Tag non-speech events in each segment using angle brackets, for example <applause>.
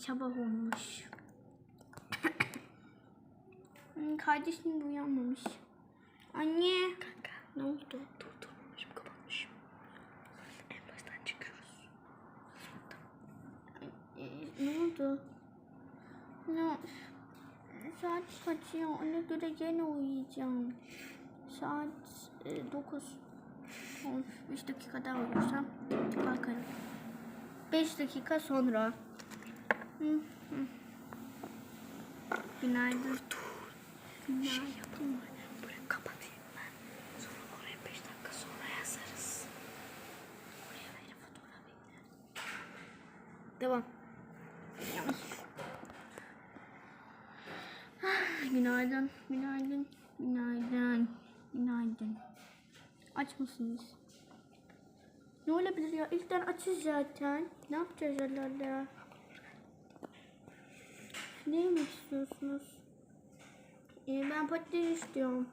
Sabah olmuş. Kardeşim de uyanmamış. Anne. Kanka Ne oldu? durdurmamışım kapatmışım. En baştan çıkıyoruz. Ee, ne oldu? Ne? Saat kaç ya? Ona göre gene uyuyacağım. Saat e, 9. 5 dakika daha uyursam kalkarım. 5 dakika sonra. Günaydın. Bir şey Günaydın. yapalım mı? Burayı kapatayım ben. Sonra oraya 5 dakika sonra yazarız. Oraya verin fotoğraf ekler. Devam. Günaydın, günaydın, günaydın, günaydın. Aç mısınız? Ne olabilir ya? İlkten açız zaten. Ne yapacağız herhalde? Ne yemek istiyorsunuz? Ee, ben patates istiyorum.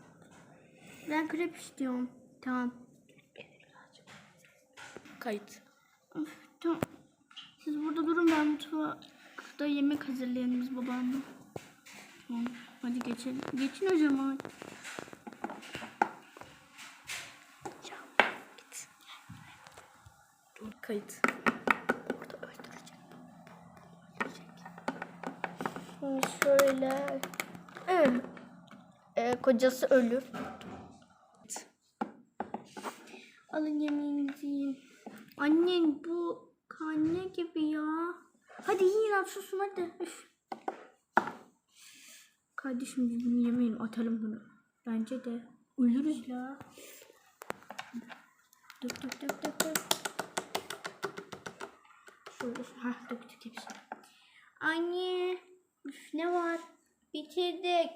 Ben krep istiyorum. Tamam. Kayıt. Of, tamam. Siz burada durun ben mutfakta yemek hazırlayalım biz babamla. Tamam. Hadi geçelim. Geçin git. Dur kayıt. Şöyle. Evet. Ee, kocası ölür. Alın yemeğinizi. Annen bu karne gibi ya. Hadi yiyin lan susun hadi. Üf. Kardeşim biz bunu yemeyelim atalım bunu. Bence de. Ölürüz la. Dök dök dök dök dök. Şöyle ha döktük hepsini. Anne. Üf, ne var? Bitirdik.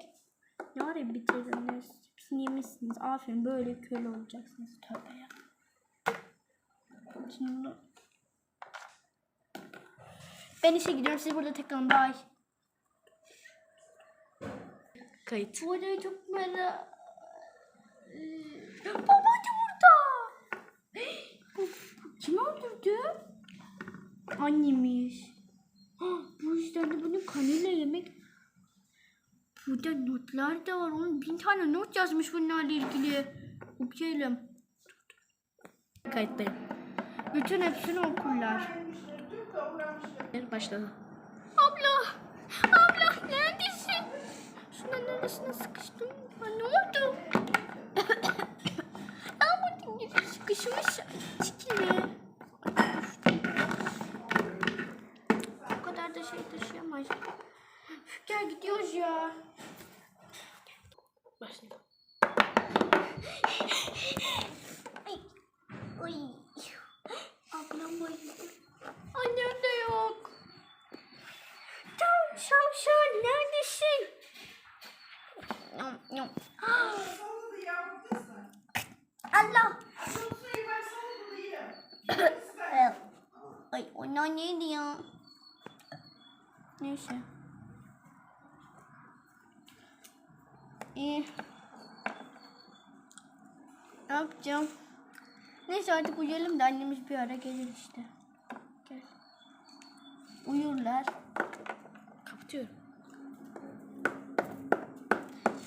Ne var ya bitirdiniz? Hepsini yemişsiniz. Aferin böyle köle olacaksınız. Tövbe ya. Şimdi ben işe gidiyorum. Siz burada takılın. Bye. Kayıt. Bu arada çok merak... Ee, Babacı burada. <gasps> Bu, bu kim öldürdü? Annemiş. <gasps> Yüzden de bunun kanıyla yemek... Burada notlar da var. Onun bin tane not yazmış bunlarla ilgili. Okuyalım. Kayıttayım. Bütün hepsini okurlar. Başladı. Abla! Abla neredesin? Şunun neresine sıkıştım? Ha, ne oldu? <coughs> Lahmutun gibi sıkışmış. Çikili. Bu kadar da şey taşıyamaz. Üf, Gidiyoruz ya. Ay. Ay. Ablam bayıldı. Annem de yok. Tam şavşan neredesin? Allah. Ay onlar neydi ya? Neyse. İyi. Ne yapacağım? Neyse artık uyuyalım da annemiz bir ara gelir işte. Gel. Uyurlar. Kapatıyorum.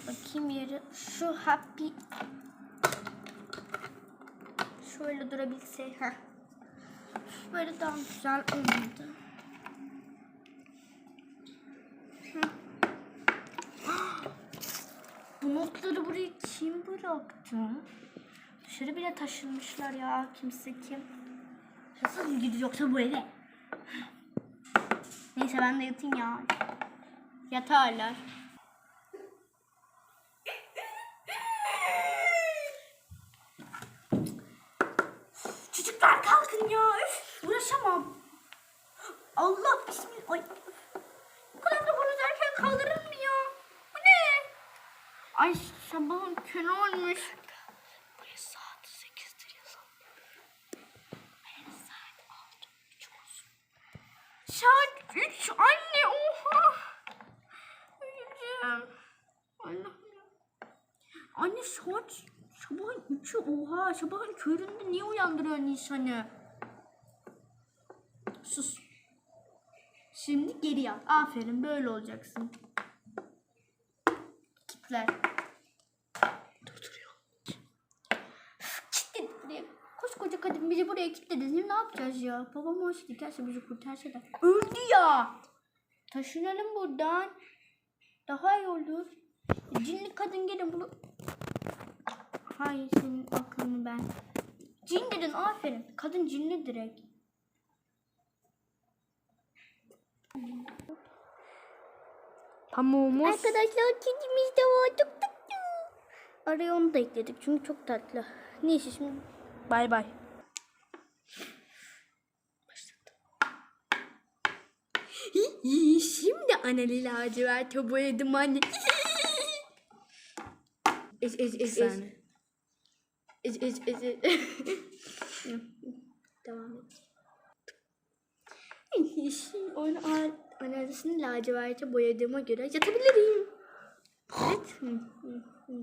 Bakayım yeri. Şu happy. Şöyle durabilse. Heh. Böyle daha güzel olmadı. Hı. Bu notları buraya kim bıraktı? Dışarı bile taşınmışlar ya. Kimse kim? Nasıl gidiyor yoksa bu eve? Neyse ben de yatayım ya. Yatarlar. Çocuklar kalkın ya. Üf, uğraşamam. Allah bismillah. Ay. Bu kadar da bunu derken ne? Ay sabahın körü olmuş. Buraya saat 8'dir yazalım. Hayır saat 6. 3 olsun. Saat 3 anne oha. Uyuyacağım. Allah'ım. Anne saat sabahın 3'ü oha. Sabahın köründe niye uyandırıyorsun insanı? Sus. Şimdi geri yat. Aferin böyle olacaksın. Kitler. Durduruyor. Kilitledik buraya. Koskoca kadın bizi buraya kilitledi. Şimdi ne yapacağız ya? Babam işte gelse bizi kurtarsa da. Öldü ya. Taşınalım buradan. Daha iyi olur. Cinli kadın gelin bunu. Hayır senin aklını ben. Cin dedin aferin. Kadın cinli direkt. Pamuğumuz. Arkadaşlar kedimiz de var. Çok tatlı. Araya onu da ekledik çünkü çok tatlı. Neyse şimdi bay bay. Şimdi anali laciverte boyadım anne. Ez ez ez ez. Ez ez ez ez. Devam et. Onu analizini laciverte boyadığıma göre yatabilirim. Evet. Hı, hı, hı.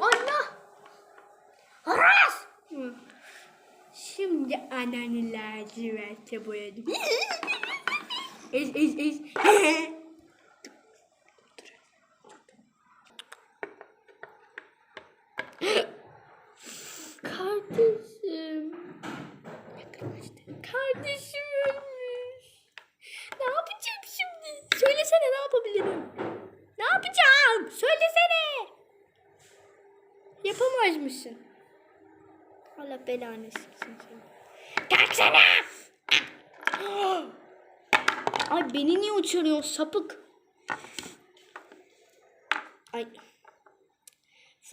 Allah! Aras! Şimdi ananı laciverte boyadım. <laughs> ez ez ez. Kardeşim. Kardeşim ölmüş. Ne yapacağım şimdi? Söylesene ne yapabilirim? Ne yapacağım? Söylesene. Yapamaz mısın? Allah belanı siksin seni. Kalksana! Ay beni niye uçuruyorsun sapık? Ay.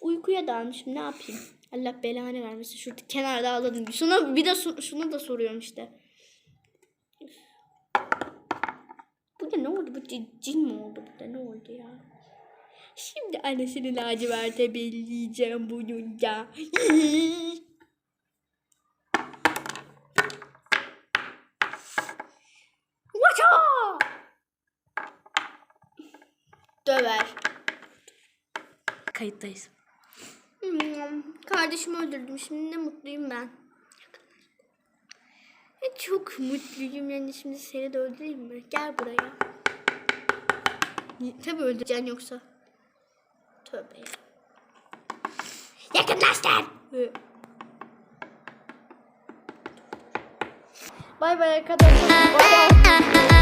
Uykuya dalmışım ne yapayım? Allah belanı vermesin. Şurada kenarda ağladım. Şuna bir de şunu da soruyorum işte. Bu da ne oldu? Bu cin, mi oldu? Bu da ne oldu ya? Şimdi annesini laciverte belleyeceğim bunun da. <laughs> Döver. Kayıttayız. Hmm, kardeşimi öldürdüm. Şimdi ne mutluyum ben. Çok mutluyum yani şimdi seni de öldüreyim mi? Gel buraya. Tabii öldüreceksin yoksa. Tövbe ya. Yakınlaştın. Bay bay arkadaşlar. Bay <laughs> bay.